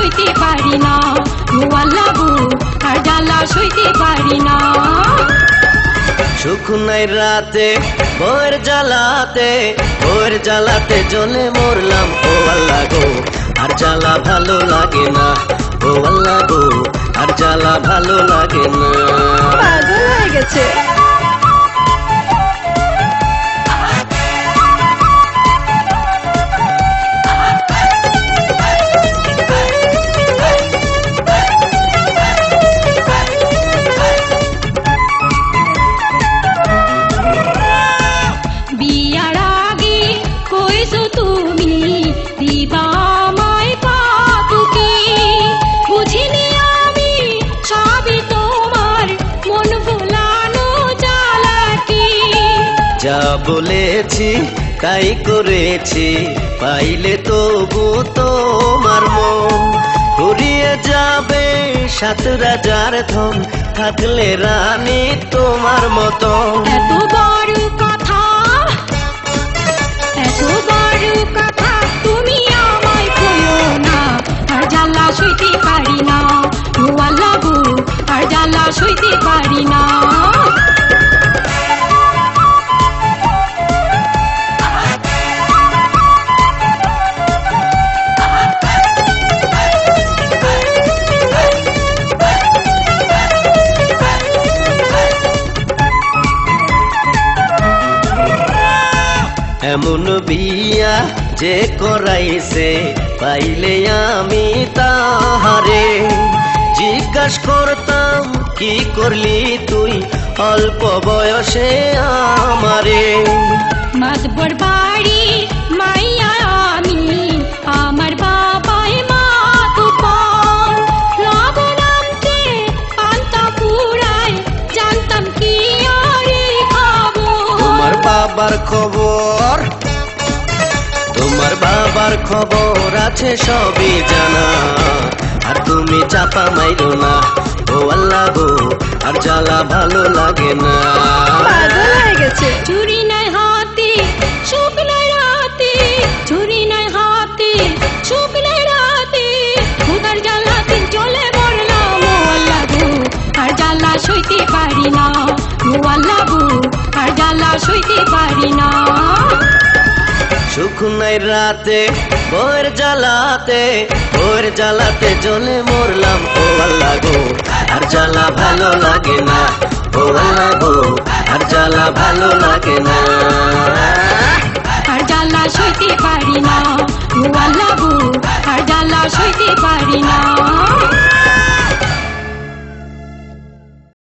সইতে পারি না। ও আল্লাহ আর জ্বালা সইতে পারি না। সুখ নাই রাতে ওর জ্বালাতে ওর জ্বালাতে জ্বলে মরলাম। ও আল্লাহ গো আর জ্বালা ভালো লাগে না। ও আল্লাহ গো আর জ্বালা ভালো লাগে না। পাগল হয়ে গেছে। যা বলেছি, তাই করেছি, পাইলে তবু তোমার মন ফুরিয়ে যাবে সাত রাজার ধন, থাকলে রানী তোমার মতো এত বড় কথা, এত বড় কথা তুমি আমায় না। আর জ্বালা সইতে পারি না ও আল্লাহ আর জ্বালা সইতে পারি না। এমন বিয়া যে করাইছে, পাইলে আমি তাহারে। জিজ্ঞাস করতাম, কি করলি তুই? অল্প বয়সে আমারে। মাতবর বাড়ি বাবার খবর। তোমার বাবার খবর আছে, সবই জানা। আর তুমি চাপা মাইরো না, ও আল্লাহ গো, আর জ্বালা ভালো লাগে না। চুরি নাই হাতে চুরি নাই হাতে খুদার জ্বালাতে চলে মরলাম ও আল্লাহ গো, আর জ্বালা সইতে পারি না, ও আল্লাহ গো। সইতে পারি না। সুখ রাতে ওর জ্বালাতে ওর জ্বালাতে জ্বলে মরলাম ও আল্লাহ গো। আর জ্বালা ভালো লাগে না ও আল্লাহ গো। আর জ্বালা ভালো লাগে না। আর জ্বালা সইতে পারি না ও আল্লাহ